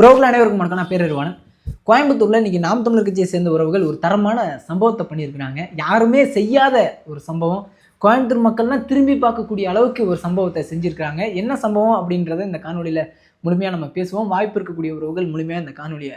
உறவுகள் அனைவருக்கும் வணக்கம். நான் பேரறிவாளன் கோயம்புத்தூரில் இன்றைக்கி நாம் தமிழர் கட்சியை சேர்ந்த உறவுகள் ஒரு தரமான சம்பவத்தை பண்ணியிருக்கிறாங்க. யாருமே செய்யாத ஒரு சம்பவம். கோயம்புத்தூர் மக்கள்லாம் திரும்பி பார்க்கக்கூடிய அளவுக்கு ஒரு சம்பவத்தை செஞ்சுருக்கிறாங்க. என்ன சம்பவம் அப்படின்றத இந்த காணொலியில் முழுமையாக நம்ம பேசுவோம். வாய்ப்பு இருக்கக்கூடிய உறவுகள் முழுமையாக இந்த காணொலியை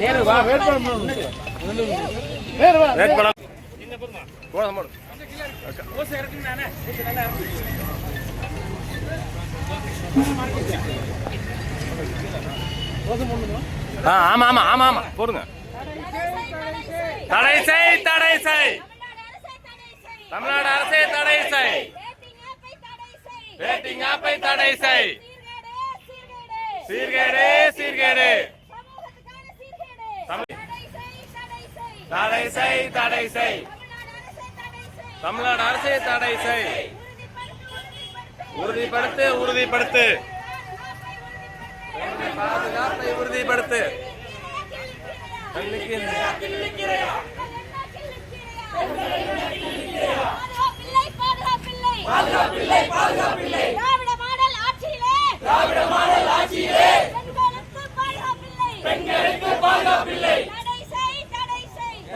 நேரு வா. ஆமா ஆமா போடுங்க. தடை செய் தடை செய். தமிழ்நாடு அரசே தடை செய். பேட்டிங் ஆப்பை தடை செய். சீர்கேடு சீர்கேடு. தடை செய் தடை செய். தமிழ்நாடு அரசே தடை செய். உறுதிப்படுத்து உறுதிப்படுத்து. பாதுகாப்பை உறுதிப்படுத்து.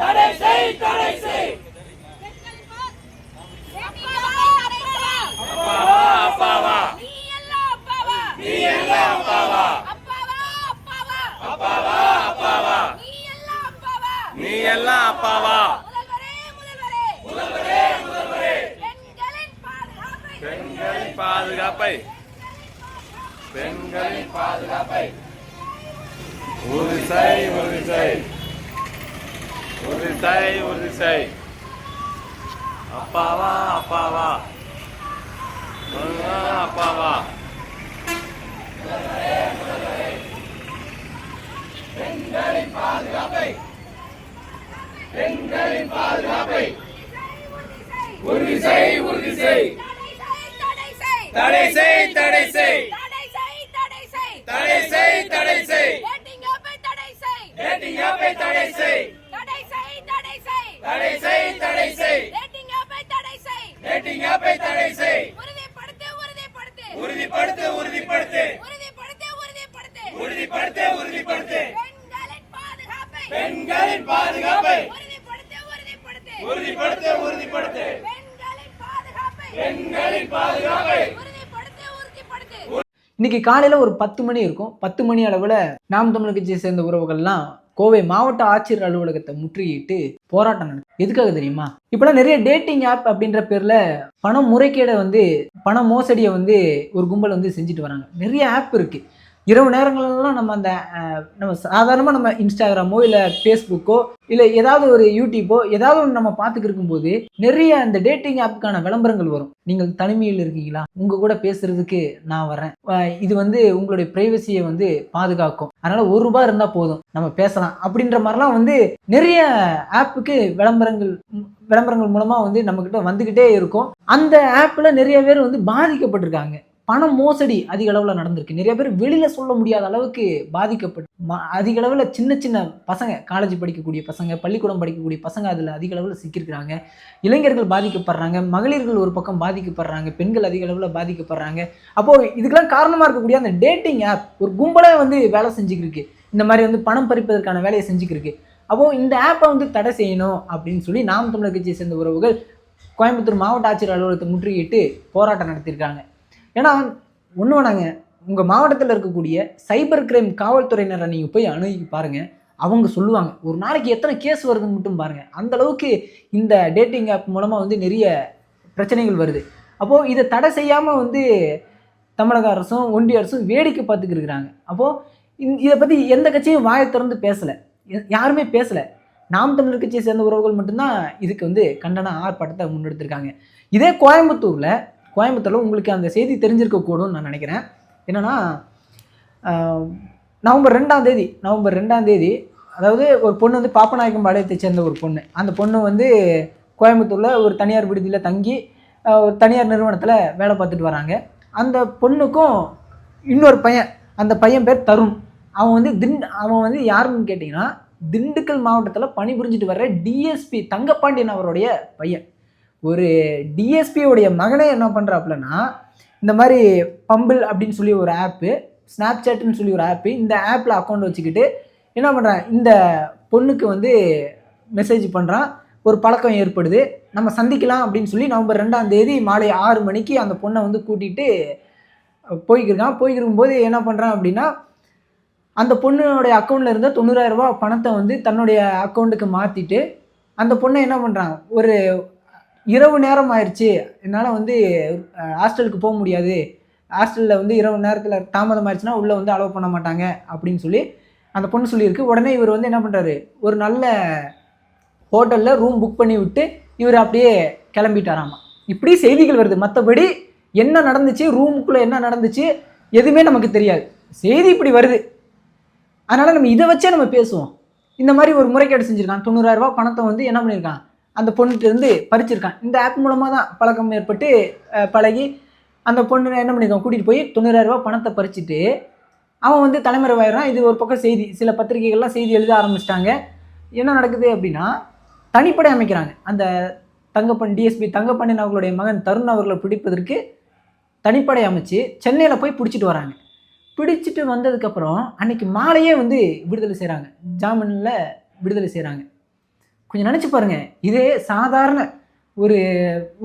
தடை செய் தடை செய் அப்பாவா அப்பாவா நீ எல்லாம் அப்பாவா நீ எல்லாம் அப்பாவா அப்பாவா அப்பாவா நீ எல்லாம் அப்பாவா முதல்வரே முதல்வரே பெண்களின் பாதுகாப்பை பெண்களின் பாதுகாப்பை ஒரு சை உறுதி செய் உறுதி செய் அப்பாவா அப்பாவா? அப்பாவா? பெண்களின் பாதுகாப்பை பெண்களின் பாதுகாப்பை உறுதி செய் உறுதி செய் தடை செய் தடை செய் தடை செய் தடை செய் டேட்டிங் ஆப்பை தடை செய் தடை செய் தடை செய் ரேட்டிங் ஆப்பை தடை செய் ரேட்டிங் ஆப்பை தடை செய் உறுதிப்படுத்து. உறுதிப்படுத்து உறுதிப்படுத்து. உறுதிப்படுத்து உறுதிப்படுத்து. உறுதிப்படுத்து உறுதிப்படுத்து. பெண்களின் பாதுகாப்பை. பெண்களின் பாதுகாப்பை. உறுதிப்படுத்து உறுதிப்படுத்து. உறுதிப்படுத்து உறுதிப்படுத்து. பெண்களின் பாதுகாப்பை. பெண்களின் பாதுகாப்பை. இன்னைக்கு காலையில் ஒரு பத்து மணி இருக்கும். பத்து மணி அளவுல நாம் தமிழ் கட்சியை சேர்ந்த உறவுகள்லாம் கோவை மாவட்ட ஆட்சியர் அலுவலகத்தை முற்றுகையிட்டு போராட்டம் நடக்கும் எதுக்காக தெரியுமா? இப்பெல்லாம் நிறைய டேட்டிங் ஆப் அப்படின்ற பேர்ல பண முறைகேடை வந்து பண மோசடியை வந்து ஒரு கும்பல் வந்து செஞ்சுட்டு வராங்க. நிறைய ஆப் இருக்கு. இரவு நேரங்கள்லாம் நம்ம அந்த நம்ம சாதாரணமாக நம்ம இன்ஸ்டாகிராமோ இல்லை ஃபேஸ்புக்கோ இல்லை ஏதாவது ஒரு யூடியூப்போ ஏதாவது ஒன்று நம்ம பார்த்துக்கிருக்கும் இருக்கும்போது நிறைய அந்த டேட்டிங் ஆப்புக்கான விளம்பரங்கள் வரும். நீங்கள் தனிமையில் இருக்கீங்களா? உங்கள் கூட பேசுறதுக்கு நான் வரேன் இது வந்து உங்களுடைய ப்ரைவசியை வந்து பாதுகாக்கும். அதனால் ஒரு ரூபா இருந்தால் போதும். நம்ம பேசலாம். அப்படின்ற மாதிரிலாம் வந்து நிறைய ஆப்புக்கு விளம்பரங்கள் விளம்பரங்கள் மூலமாக வந்து நம்மக்கிட்ட வந்துக்கிட்டே இருக்கும். அந்த ஆப்பில் நிறைய பேர் வந்து பாதிக்கப்பட்டிருக்காங்க. பண மோசடி அதிக அளவில் நடந்திருக்கு. நிறைய பேர் வெளியில் சொல்ல முடியாத அளவுக்கு பாதிக்கப்பட்டு ம- அதிக அளவில் சின்ன சின்ன பசங்க காலேஜ் படிக்கக்கூடிய பசங்க பள்ளிக்கூடம் படிக்கக்கூடிய பசங்க அதில் அதிக அளவில் சிக்கியிருக்கிறாங்க. இளைஞர்கள் பாதிக்கப்படுறாங்க மகளிர்கள் ஒரு பக்கம் பாதிக்கப்படுறாங்க பெண்கள் அதிக அளவில் பாதிக்கப்படுறாங்க. அப்போது இதுக்கெல்லாம் காரணமாக இருக்கக்கூடிய அந்த டேட்டிங் ஆப் ஒரு கும்பலே வந்து வேலை செஞ்சுக்கிருக்கு. இந்த மாதிரி வந்து பணம் பறிப்பதற்கான வேலையை செஞ்சுக்கிருக்கு. அப்போது இந்த ஆப்பை வந்து தடை செய்யணும் அப்படின்னு சொல்லி நாம் தமிழர் கட்சியை சேர்ந்த உறவுகள் கோயம்புத்தூர் மாவட்ட ஆட்சியர் அலுவலகத்தை முற்றுகையிட்டு போராட்டம் நடத்தியிருக்காங்க. ஏன்னா ஒன்று வேணாங்க. உங்கள் மாவட்டத்தில் இருக்கக்கூடிய சைபர் கிரைம் காவல்துறையினரை நீங்கள் போய் அணுகி பாருங்கள் அவங்க சொல்லுவாங்க. ஒரு நாளைக்கு எத்தனை கேஸ் வருதுன்னு மட்டும் பாருங்கள் அந்த அளவுக்கு இந்த டேட்டிங் ஆப் மூலமாக வந்து நிறைய பிரச்சனைகள் வருது. அப்போது இதை தடை செய்யாமல் வந்து தமிழக அரசும் ஒன்றிய அரசும் வேடிக்கை பார்த்துக்கிட்டு இருக்கிறாங்க. அப்போது இதை பற்றி எந்த கட்சியும் வாயை திறந்து பேசலை. யாருமே பேசலை. நாம் தமிழர் கட்சியை சேர்ந்த உறவுகள் மட்டும்தான் இதுக்கு வந்து கண்டன ஆர்ப்பாட்டத்தை முன்னெடுத்திருக்காங்க. இதே கோயம்புத்தூரில் கோயம்புத்தூரில் உங்களுக்கு அந்த செய்தி தெரிஞ்சிருக்கக்கூடும்னு நான் நினைக்கிறேன். என்னென்னா நவம்பர் ரெண்டாம் தேதி நவம்பர் ரெண்டாம் தேதி அதாவது ஒரு பொண்ணு வந்து பாப்பநாயக்கம் பாளையத்தை சேர்ந்த ஒரு பொண்ணு. அந்த பொண்ணு வந்து கோயம்புத்தூரில் ஒரு தனியார் விடுதியில் தங்கி ஒரு தனியார் நிறுவனத்தில் வேலை பார்த்துட்டு வராங்க. அந்த பொண்ணுக்கும் இன்னொரு பையன் அந்த பையன் பேர் தருண். அவன் வந்து திண் அவன் வந்து யாருன்னு கேட்டிங்கன்னா திண்டுக்கல் மாவட்டத்தில் பணிபுரிஞ்சிட்டு வர்ற டிஎஸ்பி தங்கப்பாண்டியன் அவருடைய பையன். ஒரு டிஎஸ்பியோடைய மகனே என்ன பண்ணுறாப்புலன்னா இந்த மாதிரி பம்பிள் அப்படின்னு சொல்லி ஒரு ஆப்பு ஸ்னாப்சாட்னு சொல்லி ஒரு ஆப்பு இந்த ஆப்பில் அக்கௌண்ட் வச்சுக்கிட்டு என்ன பண்ணுறான் இந்த பொண்ணுக்கு வந்து மெசேஜ் பண்ணுறான் ஒரு பழக்கம் ஏற்படுது நம்ம சந்திக்கலாம் அப்படின்னு சொல்லி நவம்பர் ரெண்டாம் தேதி மாலை ஆறு மணிக்கு அந்த பொண்ணை வந்து கூட்டிகிட்டு போய்க்கிருக்கான். போய்க்கிருக்கும்போது என்ன பண்ணுறான் அப்படின்னா அந்த பொண்ணுடைய அக்கௌண்ட்டில் இருந்த தொண்ணூறாயிரம் பணத்தை வந்து தன்னுடைய அக்கௌண்ட்டுக்கு மாற்றிட்டு அந்த பொண்ணை என்ன பண்ணுறான் ஒரு இரவு நேரம் ஆயிடுச்சு என்னால் வந்து ஹாஸ்டலுக்கு போக முடியாது. ஹாஸ்டலில் வந்து இரவு நேரத்தில் தாமதம் ஆயிடுச்சுன்னா உள்ளே வந்து அலோவ் பண்ண மாட்டாங்க அப்படின்னு சொல்லி அந்த பொண்ணு சொல்லியிருக்கு. உடனே இவர் வந்து என்ன பண்ணுறாரு ஒரு நல்ல ஹோட்டலில் ரூம் புக் பண்ணி விட்டு இவர் அப்படியே கிளம்பிட்டாராமா. இப்படி செய்திகள் வருது. மற்றபடி என்ன நடந்துச்சு? ரூமுக்குள்ளே என்ன நடந்துச்சு? எதுவுமே நமக்கு தெரியாது. செய்தி இப்படி வருது. அதனால் நம்ம இதை வச்சே நம்ம பேசுவோம். இந்த மாதிரி ஒரு முறைகேடு செஞ்சுருக்கான். தொண்ணூறாயிரரூபா பணத்தை வந்து என்ன பண்ணியிருக்கான்? அந்த பொண்ணுகிட்டேருந்து பறிச்சிருக்கான். இந்த ஆப் மூலமாக தான் பழக்கம் ஏற்பட்டு பழகி அந்த பொண்ணு என்ன பண்ணியிருக்கான் கூட்டிகிட்டு போய் தொண்ணூறாயிரம் ரூபாய் பணத்தை பறிச்சுட்டு அவன் வந்து தலைமறைவாயிடறான் இது ஒரு பக்கம் செய்தி சில பத்திரிகைகள்லாம் செய்தி எழுத ஆரம்பிச்சிட்டாங்க. என்ன நடக்குது அப்படின்னா தனிப்படை அமைக்கிறாங்க. அந்த தங்கப்பன் டிஎஸ்பி தங்கப்பண்ணின் அவர்களுடைய மகன் தருண் அவர்களை பிடிப்பதற்கு தனிப்படை அமைச்சு சென்னையில் போய் பிடிச்சிட்டு வராங்க. பிடிச்சிட்டு வந்ததுக்கப்புறம் அன்னைக்கு மாலையே வந்து விடுதலை செய்கிறாங்க ஜாமீனில் விடுதலை செய்கிறாங்க கொஞ்சம் நினச்சி பாருங்க. இதே சாதாரண ஒரு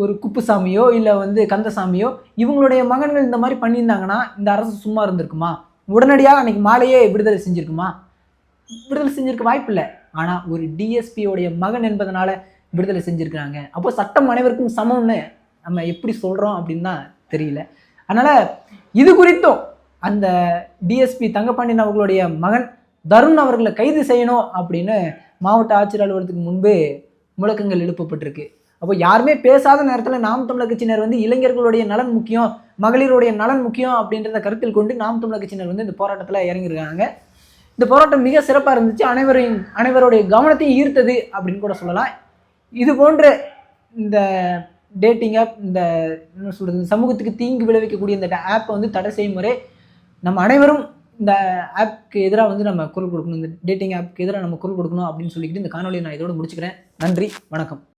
ஒரு குப்புசாமியோ இல்லை வந்து கந்தசாமியோ இவங்களுடைய மகன்கள் இந்த மாதிரி பண்ணியிருந்தாங்கன்னா இந்த அரசு சும்மா இருந்திருக்குமா? உடனடியாக அன்னைக்கு மாலையே விடுதலை செஞ்சுருக்குமா? விடுதலை செஞ்சிருக்க வாய்ப்பில்லை ஆனால் ஒரு டிஎஸ்பியோடைய மகன் என்பதனால விடுதலை செஞ்சுருக்கிறாங்க. அப்போ சட்டம் அனைவருக்கும் சமம்னு நம்ம எப்படி சொல்கிறோம் அப்படின்னு தான் தெரியல. அதனால் இது குறித்தும் அந்த டிஎஸ்பி தங்கப்பாண்டியன் அவர்களுடைய மகன் தருண் அவர்களை கைது செய்யணும் அப்படின்னு மாவட்ட ஆட்சியர் அலுவலகத்துக்கு முன்பு முழக்கங்கள் எழுப்பப்பட்டிருக்கு. அப்போ யாருமே பேசாத நேரத்தில் நாம் தமிழர் கட்சியினர் வந்து இளைஞர்களுடைய நலன் முக்கியம் மகளிருடைய நலன் முக்கியம் அப்படின்றத கருத்தில் கொண்டு நாம் தமிழர் கட்சியினர் வந்து இந்த போராட்டத்தில் இறங்கியிருக்காங்க. இந்த போராட்டம் மிக சிறப்பாக இருந்துச்சு. அனைவரையும் அனைவருடைய கவனத்தையும் ஈர்த்தது அப்படின்னு கூட சொல்லலாம். இது போன்ற இந்த டேட்டிங் ஆப் இந்த என்ன சொல்கிறது சமூகத்துக்கு தீங்கு விளைவிக்கக்கூடிய இந்த ஆப்பை வந்து தடை செய்யும் முறை நம்ம அனைவரும் இந்த ஆப்க்கு எதிராக வந்து நம்ம குரல் கொடுக்கணும். இந்த டேட்டிங் ஆப்க்கு எதிராக நம்ம குரல் கொடுக்கணும் அப்படின்னு சொல்லிக்கிட்டு இந்த காணொலியை நான் இதோட முடிச்சுக்கிறேன். நன்றி வணக்கம்.